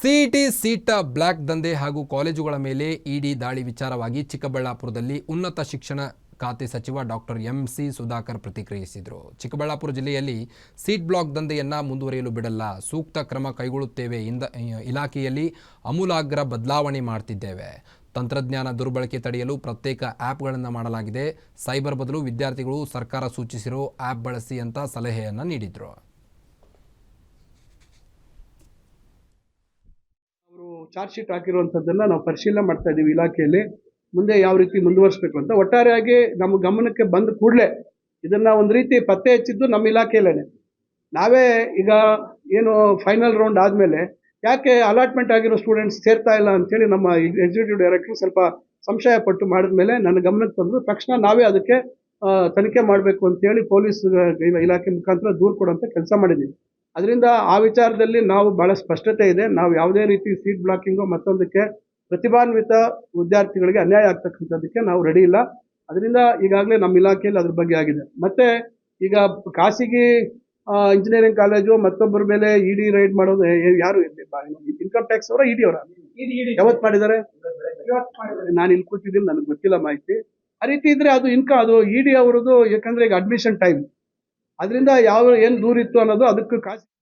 CET seat black ದಂಧೆ ಹಾಗೂ ಕಾಲೇಜುಗಳ ಮೇಲೆ ಇಡಿ ದಾಳಿ ವಿಚಾರವಾಗಿ ಚಿಕ್ಕಬಳ್ಳಾಪುರದಲ್ಲಿ ಉನ್ನತ ಶಿಕ್ಷಣ ಖಾತೆ ಸಚಿವ ಡಾಕ್ಟರ್ ಎಂ ಸಿ ಸುಧಾಕರ್ ಪ್ರತಿಕ್ರಿಯಿಸಿದರು. ಚಿಕ್ಕಬಳ್ಳಾಪುರ ಜಿಲ್ಲೆಯಲ್ಲಿ ಸೀಟ್ ಬ್ಲಾಕ್ ದಂಧೆಯನ್ನು ಮುಂದುವರಿಯಲು ಬಿಡಲ್ಲ. ಸೂಕ್ತ ಕ್ರಮ ಕೈಗೊಳ್ಳುತ್ತೇವೆ ಇಂದ, ಇಲಾಖೆಯಲ್ಲಿ ಅಮೂಲಾಗ್ರ ಬದಲಾವಣೆ ಮಾಡ್ತಿದ್ದೇವೆ. ತಂತ್ರಜ್ಞಾನ ದುರ್ಬಳಕೆ ತಡೆಯಲು ಪ್ರತ್ಯೇಕ ಆ್ಯಪ್ಗಳನ್ನು ಮಾಡಲಾಗಿದೆ. ಸೈಬರ್ ಬದಲು ವಿದ್ಯಾರ್ಥಿಗಳು ಸರ್ಕಾರ ಸೂಚಿಸಿರೋ ಆ್ಯಪ್ ಬಳಸಿ ಅಂತ ಸಲಹೆಯನ್ನು ನೀಡಿದರು ಅವರು ಚಾರ್ಜ್ ಶೀಟ್ ಹಾಕಿರುವಂಥದ್ದನ್ನು ನಾವು ಪರಿಶೀಲನೆ ಮಾಡ್ತಾ ಇದ್ದೀವಿ ಇಲಾಖೆಯಲ್ಲಿ. ಮುಂದೆ ಯಾವ ರೀತಿ ಮುಂದುವರಿಸಬೇಕು ಅಂತ. ಒಟ್ಟಾರೆಯಾಗಿ ನಮ್ಮ ಗಮನಕ್ಕೆ ಬಂದ ಕೂಡಲೇ ಇದನ್ನ ಒಂದು ರೀತಿ ಪತ್ತೆ ಹಚ್ಚಿದ್ದು ನಮ್ಮ ಇಲಾಖೆಯಲ್ಲೇನೆ. ನಾವೇ ಈಗ ಏನು ಫೈನಲ್ ರೌಂಡ್ ಆದಮೇಲೆ ಯಾಕೆ ಅಲಾಟ್ಮೆಂಟ್ ಆಗಿರೋ ಸ್ಟೂಡೆಂಟ್ಸ್ ಸೇರ್ತಾ ಇಲ್ಲ ಅಂತೇಳಿ ನಮ್ಮ ಎಕ್ಸಿಕ್ಯೂಟಿವ್ ಡೈರೆಕ್ಟರ್ ಸ್ವಲ್ಪ ಸಂಶಯ ಪಟ್ಟು ಮಾಡಿದ್ಮೇಲೆ ನನ್ನ ಗಮನಕ್ಕೆ ಬಂದು ತಕ್ಷಣ ನಾವೇ ಅದಕ್ಕೆ ತನಿಖೆ ಮಾಡಬೇಕು ಅಂತೇಳಿ ಪೊಲೀಸ್ ಇಲಾಖೆ ಮುಖಾಂತರ ದೂರು ಕೊಡುವಂಥ ಕೆಲಸ ಮಾಡಿದ್ದೀವಿ. ಅದರಿಂದ ಆ ವಿಚಾರದಲ್ಲಿ ನಾವು ಬಹಳ ಸ್ಪಷ್ಟತೆ ಇದೆ. ನಾವು ಯಾವುದೇ ರೀತಿ ಸೀಟ್ ಬ್ಲಾಕಿಂಗು ಮತ್ತೊಂದಕ್ಕೆ ಪ್ರತಿಭಾನ್ವಿತ ವಿದ್ಯಾರ್ಥಿಗಳಿಗೆ ಅನ್ಯಾಯ ಆಗ್ತಕ್ಕಂಥದ್ದಕ್ಕೆ ನಾವು ರೆಡಿ ಇಲ್ಲ. ಅದರಿಂದ ಈಗಾಗಲೇ ನಮ್ಮ ಇಲಾಖೆಯಲ್ಲಿ ಅದ್ರ ಬಗ್ಗೆ ಆಗಿದೆ. ಮತ್ತೆ ಈಗ ಖಾಸಗಿ ಇಂಜಿನಿಯರಿಂಗ್ ಕಾಲೇಜು ಮತ್ತೊಬ್ಬರ ಮೇಲೆ ಇಡಿ ರೈಡ್ ಮಾಡೋದು ಯಾರು ಇನ್ಕಮ್ ಟ್ಯಾಕ್ಸ್ ಅವರ ಇಡಿ ಅವರ? ಯಾವತ್ತು ಮಾಡಿದ್ದಾರೆ? ನಾನು ಇಲ್ಲಿ ಕೂತಿದ್ದೀನಿ ನನಗೆ ಗೊತ್ತಿಲ್ಲ ಮಾಹಿತಿ. ಆ ರೀತಿ ಇದ್ರೆ ಅದು ಇನ್ಕ ಅದು ಇಡಿ ಅವರದು ಯಾಕಂದ್ರೆ ಈಗ ಅಡ್ಮಿಷನ್ ಟೈಮ್ ಅದರಿಂದ ಯಾವ ಏನು ದೂರಿತ್ತು ಅನ್ನೋದು ಅದಕ್ಕೆ ಖಾಸಗಿ